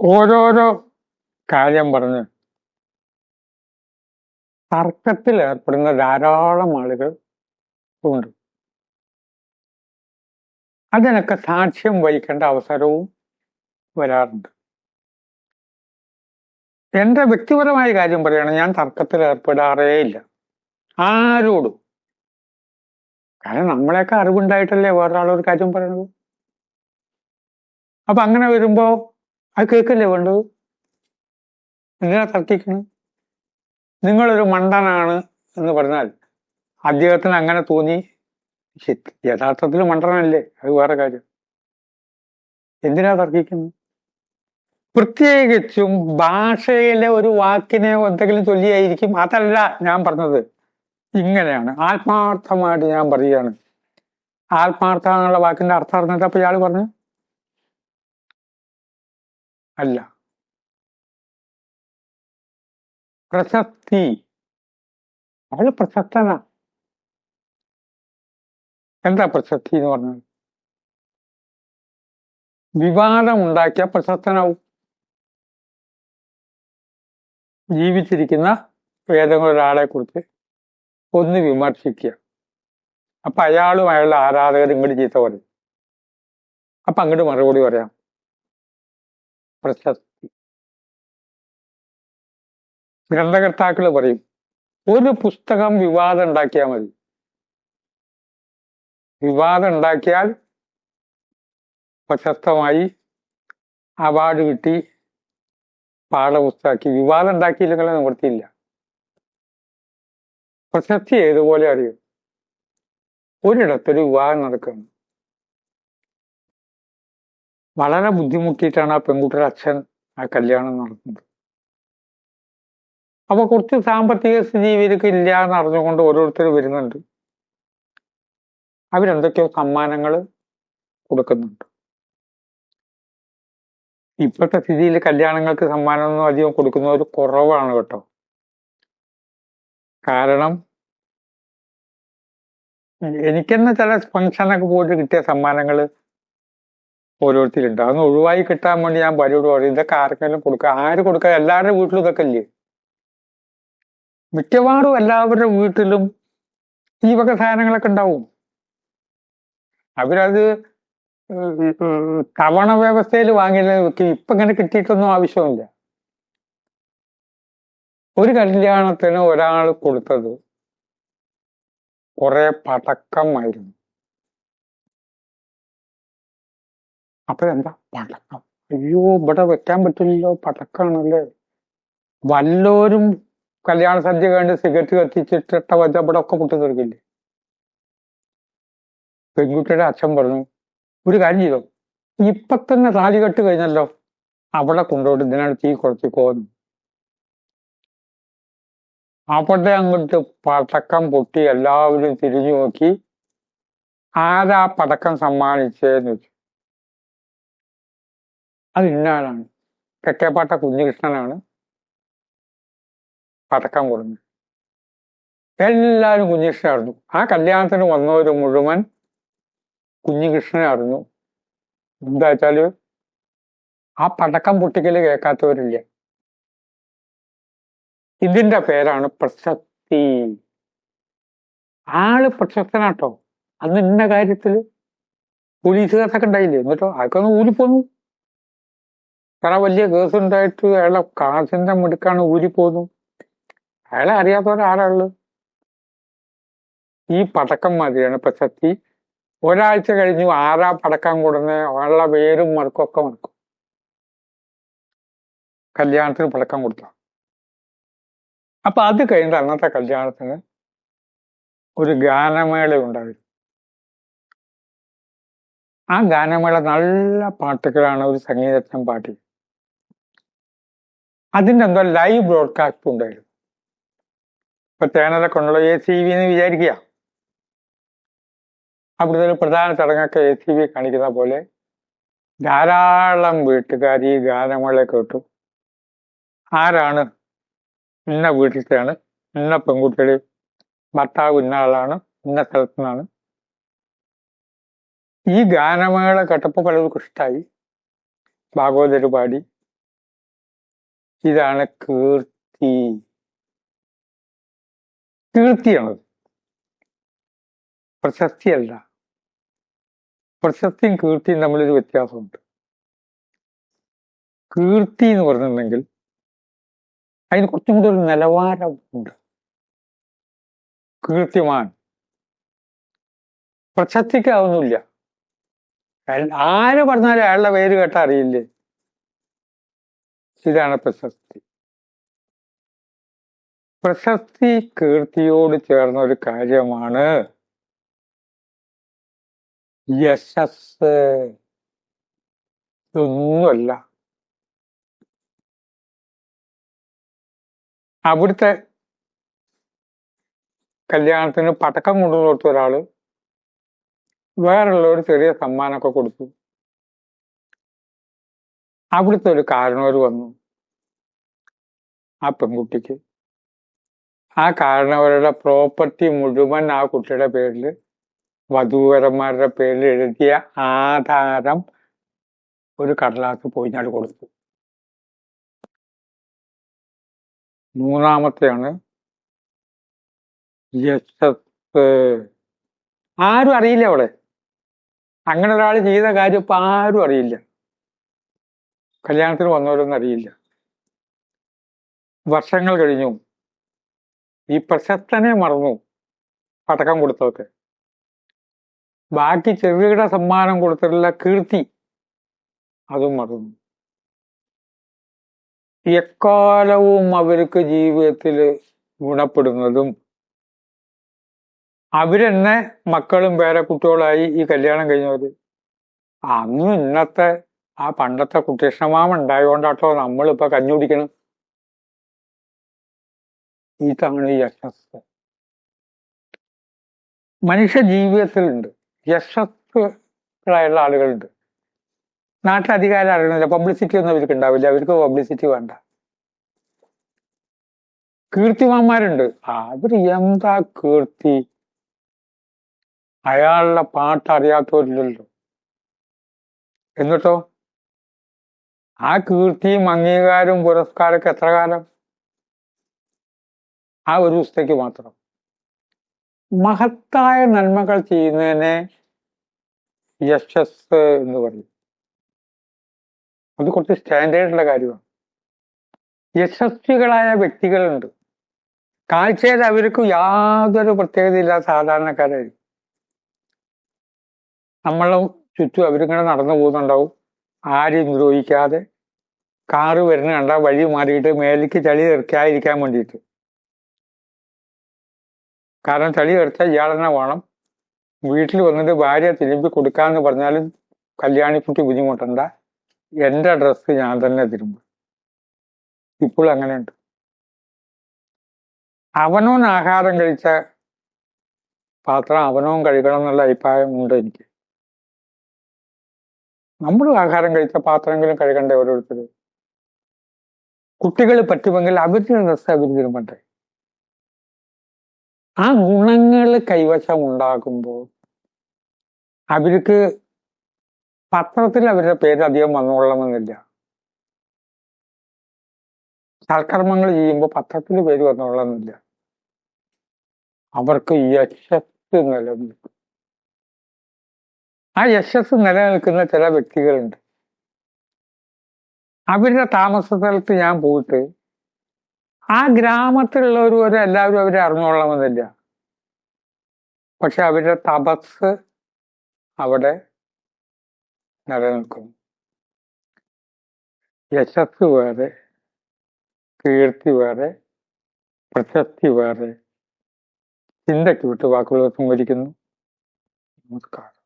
ഓരോരോ കാര്യം പറഞ്ഞ് തർക്കത്തിൽ ഏർപ്പെടുന്ന ധാരാളം ആളുകൾ ഉണ്ട്. അതിനൊക്കെ സാക്ഷ്യം വഹിക്കേണ്ട അവസരവും വരാറുണ്ട്. എന്റെ വ്യക്തിപരമായ കാര്യം പറയുകയാണ് ഞാൻ തർക്കത്തിൽ ഏർപ്പെടാറേ ഇല്ല. ആരോടും. കാരണം നമ്മളെയൊക്കെ അറിവുണ്ടായിട്ടല്ലേ വേറൊരാളൊരു കാര്യം പറയണത്? അപ്പൊ അങ്ങനെ വരുമ്പോ അത് കേൾക്കല്ലേ വേണ്ടത് എന്തിനാ തർക്കിക്കണം നിങ്ങളൊരു മണ്ടനാണ് എന്ന് പറഞ്ഞാൽ അദ്ദേഹത്തിന് അങ്ങനെ തോന്നി. യഥാർത്ഥത്തിൽ മണ്ടനല്ലേ? അത് വേറെ കാര്യം. എന്തിനാ തർക്കിക്കുന്നത് പ്രത്യേകിച്ചും ഭാഷയിലെ ഒരു വാക്കിനെ എന്തെങ്കിലും ചൊല്ലിയായിരിക്കും. അതല്ല ഞാൻ പറഞ്ഞത്. ഇങ്ങനെയാണ്. ആത്മാർത്ഥമായിട്ട് ഞാൻ പറയുകയാണ്. ആത്മാർത്ഥ എന്നുള്ള വാക്കിന്റെ അർത്ഥം അറിഞ്ഞിട്ട് അപ്പൊ ഇയാൾ പറഞ്ഞു അല്ല. പ്രശസ്തി. അയാൾ പ്രശസ്തനാ. എന്താ പ്രശസ്തി എന്ന് പറഞ്ഞത് വിവാദം ഉണ്ടാക്കിയ പ്രശസ്തനാവും. ജീവിച്ചിരിക്കുന്ന ഒരാളെ കുറിച്ച് ഒന്ന് വിമർശിക്കുക. അപ്പൊ അയാളും അയാളുടെ ആരാധകരും ഇങ്ങോട്ട് ചീത്ത പറയും. അപ്പൊ അങ്ങോട്ട് മറുപടി പറയാം. പ്രശസ്തി. ഗ്രന്ഥകർത്താക്കൾ പറയും ഒരു പുസ്തകം വിവാദം ഉണ്ടാക്കിയാൽ മതി. വിവാദം ഉണ്ടാക്കിയാൽ പ്രശസ്തമായി അവാർഡ് കിട്ടി പാഠപുസ്തകമാക്കി. വിവാദം ഉണ്ടാക്കിയില്ലെങ്കിൽ നിവൃത്തിയില്ല. പ്രശസ്തി ഏതുപോലെ അറിയും? ഒരിടത്തൊരു വിവാഹം നടക്കുന്നു. വളരെ ബുദ്ധിമുട്ടിയിട്ടാണ് ആ പെൺകുട്ടിയുടെ അച്ഛൻ ആ കല്യാണം നടത്തുന്നത്. അപ്പൊ കുറച്ച് സാമ്പത്തിക സ്ഥിതി ഇവർക്ക് ഇല്ല എന്ന് അറിഞ്ഞുകൊണ്ട് ഓരോരുത്തർ വരുന്നുണ്ട്. അവരെന്തൊക്കെയോ സമ്മാനങ്ങൾ കൊടുക്കുന്നുണ്ട്. ഇപ്പോഴത്തെ സ്ഥിതിയിൽ കല്യാണങ്ങൾക്ക് സമ്മാനമൊന്നും അധികം കൊടുക്കുന്നവർ കുറവാണ് കേട്ടോ. കാരണം എനിക്കെന്നെ ചില ഫംഗ്ഷനൊക്കെ പോയിട്ട് കിട്ടിയ സമ്മാനങ്ങൾ ഓരോരുത്തരുണ്ട് അതൊന്ന് ഒഴിവായി കിട്ടാൻ വേണ്ടി ഞാൻ ഭാര്യയോട് പറയും ഇതൊക്കെ ആർക്കെങ്കിലും കൊടുക്കുക ആര് കൊടുക്കുക എല്ലാവരുടെ വീട്ടിലും ഇതൊക്കെ അല്ലേ മിക്കവാറും എല്ലാവരുടെ വീട്ടിലും ഈ വക സാധനങ്ങളൊക്കെ ഉണ്ടാവും. അവരത് തവണ വ്യവസ്ഥയിൽ വാങ്ങിയില്ല ഇപ്പൊ ഇങ്ങനെ കിട്ടിയിട്ടൊന്നും ആവശ്യമില്ല ഒരു കല്യാണത്തിന് ഒരാൾ കൊടുത്തത് കുറെ പടക്കമായിരുന്നു അപ്പൊ എന്താ? പടക്കം. അയ്യോ ഇവിടെ വെക്കാൻ പറ്റില്ലല്ലോ. പടക്കാണല്ലേ വല്ലോരും കല്യാണ സദ്യ കഴിഞ്ഞ് സിഗരറ്റ് കത്തിച്ചിട്ടിട്ട വച്ച ഇവിടെ ഒക്കെ പൊട്ടി തീർക്കില്ലേ പെൺകുട്ടിയുടെ അച്ഛൻ പറഞ്ഞു ഒരു കാര്യം ചെയ്തോ? ഇപ്പൊ തന്നെ താലി കെട്ട് കഴിഞ്ഞല്ലോ. അവിടെ കൊണ്ടുപോയിട്ട് ഇതിനാണ് തീ കുറച്ചിക്കോന്ന് അവിടെ അങ്ങോട്ട് പടക്കം പൊട്ടി എല്ലാവരും തിരിഞ്ഞു നോക്കി. ആരാ പടക്കം സമ്മാനിച്ചേന്ന് വെച്ചു. അത് ഇന്നാളാണ് തെക്കേപ്പാട്ട കുഞ്ഞികൃഷ്ണനാണ് പടക്കം കൊടുക്കുന്നത് എല്ലാവരും കുഞ്ഞികൃഷ്ണൻ അറിഞ്ഞു ആ കല്യാണത്തിന് വന്നവർ മുഴുവൻ കുഞ്ഞികൃഷ്ണനെ അറിഞ്ഞു എന്താ വെച്ചാൽ ആ പടക്കം പൊട്ടിക്കൽ കേൾക്കാത്തവരില്ല. ഇതിന്റെ പേരാണ് പ്രശസ്തി. ആൾ പ്രശസ്തനാട്ടോ. അന്ന് ഇന്ന കാര്യത്തിൽ പോലീസുകാരൊക്കെ ഉണ്ടായില്ലേ? എന്നിട്ടോ അതൊക്കെ ഊരിപ്പോന്നു? കാരണം വലിയ കേസ് ഉണ്ടായിട്ട് അയാളെ കാശിന്റെ മിടുക്കാണ് ഊരിപ്പോന്നു അയാളെ അറിയാത്തവരാളുള്ളത് ഈ പടക്കം മാതിരിയാണ് പ്രശസ്തി ഒരാഴ്ച കഴിഞ്ഞു ആരാ പടക്കം കൊടുന്നെ അയാളുടെ പേരും മറക്കൊക്കെ മറക്കും കല്യാണത്തിന് പടക്കം കൊടുത്ത. അപ്പൊ അത് കഴിഞ്ഞിട്ട് അന്നത്തെ കല്യാണത്തിന് ഒരു ഗാനമേള ഉണ്ടായിരുന്നു. ആ ഗാനമേള നല്ല പാട്ടുകളാണ് ഒരു സംഗീതജ്ഞൻ പാട്ടി അതിന്റെ എന്തോ ലൈവ് ബ്രോഡ്കാസ്റ്റ് ഉണ്ടായിരുന്നു. ഇപ്പൊ തേനല കൊണ്ടുള്ള എ സി വി എന്ന് വിചാരിക്കുക. അവിടുത്തെ ഒരു പ്രധാന ചടങ്ങൊക്കെ എ സി വി കാണിക്കുന്ന പോലെ ധാരാളം വീട്ടുകാർ ഈ ഗാനങ്ങളെ കേട്ടു. ആരാണ്? ഇന്ന വീട്ടിലത്തെയാണ്. ഇന്ന പെൺകുട്ടിയുടെ ഭർത്താവ് ഇന്ന ആളാണ്. ഇന്ന സ്ഥലത്തു നിന്നാണ് ഈ ഗാനമേള കേട്ടപ്പോൾ പലർക്കും ഇഷ്ടമായി ഭാഗവതര് പാടി. ഇതാണ് കീർത്തി. കീർത്തിയാണത്. പ്രശസ്തിയല്ല. പ്രശസ്തിയും കീർത്തിയും തമ്മിലൊരു വ്യത്യാസമുണ്ട്. കീർത്തി എന്ന് പറഞ്ഞിട്ടുണ്ടെങ്കിൽ അതിന് കുറച്ചും കൂടി ഒരു നിലവാരമുണ്ട്. കീർത്തിമാൻ. പ്രശസ്തിക്കാവുന്നില്ല ആര് പറഞ്ഞാലും അയാളുടെ പേര് കേട്ടാൽ അറിയില്ലേ? ഇതാണ് പ്രശസ്തി. പ്രശസ്തി കീർത്തിയോട് ചേർന്ന ഒരു കാര്യമാണ് യശസ് ഇതൊന്നുമല്ല അവിടുത്തെ കല്യാണത്തിന് പടക്കം കൊണ്ടുവന്നു കൊടുത്ത ഒരാൾ വേറുള്ളവർ ചെറിയ സമ്മാനമൊക്കെ കൊടുത്തു. അവിടുത്തെ ഒരു കാരണവർ വന്നു. ആ പെൺകുട്ടിക്ക്. ആ കാരണവരുടെ പ്രോപ്പർട്ടി മുഴുവൻ ആ കുട്ടിയുടെ പേരിൽ വധൂവരന്മാരുടെ പേരിൽ എഴുതിയ ആധാരം ഒരു കടലാസ് പോയിഞ്ഞാട് കൊടുത്തു. മൂന്നാമത്തെയാണ് യശസ്. ആരും അറിയില്ല അവിടെ അങ്ങനെ ഒരാൾ ചെയ്ത കാര്യം ഇപ്പൊ ആരും അറിയില്ല. കല്യാണത്തിന് വന്നവരൊന്നും അറിയില്ല. വർഷങ്ങൾ കഴിഞ്ഞു. ഈ പ്രശസ്തനെ മറന്നു പടക്കം കൊടുത്തതൊക്കെ ബാക്കി ചെറുകിട സമ്മാനം കൊടുത്തിട്ടുള്ള കീർത്തി അതും മറന്നു. എക്കാലവും അവർക്ക് ജീവിതത്തിൽ ഗുണപ്പെടുന്നതും അവരെന്നെ മക്കളും പേരക്കുട്ടികളായി ഈ കല്യാണം കഴിഞ്ഞവര്. അന്നും ഇന്നത്തെ ആ പണ്ടത്തെ കുട്ടികൃഷ്ണമാമ ഉണ്ടായതുകൊണ്ടാട്ടോ നമ്മളിപ്പോ കഞ്ഞി കുടിക്കണം. ഇതാണ് യശസ്. മനുഷ്യ ജീവിതത്തിലുണ്ട് യശസ്സുകളായുള്ള ആളുകളുണ്ട്. നാട്ടിലധികാരം അറിയണില്ല പബ്ലിസിറ്റി ഒന്നും അവർക്ക് ഉണ്ടാവില്ല. അവർക്ക് പബ്ലിസിറ്റി വേണ്ട. കീർത്തിമാന്മാരുണ്ട്. അവർ എന്താ കീർത്തി? അയാളുടെ പാട്ട് അറിയാത്തവരില്ലല്ലോ എന്നിട്ടോ? ആ കീർത്തിയും അംഗീകാരവും പുരസ്കാരമൊക്കെ എത്ര കാലം? ആ ഒരു ദിവസത്തേക്ക് മാത്രം. മഹത്തായ നന്മകൾ ചെയ്യുന്നതിനെ യശസ് എന്ന് പറയും. അത് കുറച്ച് സ്റ്റാൻഡേർഡുള്ള കാര്യമാണ്. യശസ്വികളായ വ്യക്തികളുണ്ട്. കാഴ്ചയിൽ അവർക്ക് യാതൊരു പ്രത്യേകതയില്ല സാധാരണക്കാരായിരിക്കും. നമ്മളും ചുറ്റും അവരിങ്ങനെ നടന്നു പോകുന്നുണ്ടാവും. ആരെയും ദ്രോഹിക്കാതെ. കാറ് വരുന്ന കണ്ട വഴി മാറിയിട്ട് മേലേക്ക് ചളി തെറിക്കാതിരിക്കാൻ വേണ്ടിയിട്ട്. കാരണം ചളി ഇറച്ച ഇയാളെന്നെ വേണം. വീട്ടിൽ വന്നിട്ട് ഭാര്യ തിരുമ്പി കൊടുക്കാന്ന് പറഞ്ഞാലും കല്യാണിക്കുട്ടി ബുദ്ധിമുട്ടണ്ട. എന്റെ ഡ്രസ്സ് ഞാൻ തന്നെ തിരുമ്പും. ഇപ്പോൾ അങ്ങനെയുണ്ട്. അവനോൻ ആഹാരം കഴിച്ച പാത്രം അവനവും കഴിക്കണം എന്നുള്ള അഭിപ്രായം ഉണ്ട് എനിക്ക്. നമ്മളും ആഹാരം കഴിച്ച പാത്രമെങ്കിലും കഴുകണ്ടേ ഓരോരുത്തർ കുട്ടികൾ പറ്റുമെങ്കിൽ ഡ്രസ്സ് അവർ തിരുമ്പണ്ടേ ആ ഗുണങ്ങൾ കൈവശം ഉണ്ടാകുമ്പോൾ അവർക്ക് പത്രത്തിൽ അവരുടെ പേര് അധികം വന്നോളണമെന്നില്ല സൽക്കർമ്മങ്ങൾ ചെയ്യുമ്പോൾ പത്രത്തിൽ പേര് വന്നോളണമെന്നില്ല അവർക്ക് യശസ് നിലനിൽക്കും. ആ യശസ് നിലനിൽക്കുന്ന ചില വ്യക്തികളുണ്ട്. അവരുടെ താമസ സ്ഥലത്ത് ഞാൻ പോയിട്ട് ആ ഗ്രാമത്തിലുള്ളവർ എല്ലാവരും അവരെ അറിഞ്ഞോളണമെന്നില്ല പക്ഷെ അവരുടെ തപസ് അവിടെ നിലനിൽക്കും. യശസ് വേറെ കീർത്തി വേറെ പ്രശസ്തി വേറെ. ചിന്തയ്ക്ക് വിട്ട് വാക്കുകൾ സംവദിക്കുന്നു നമസ്കാരം.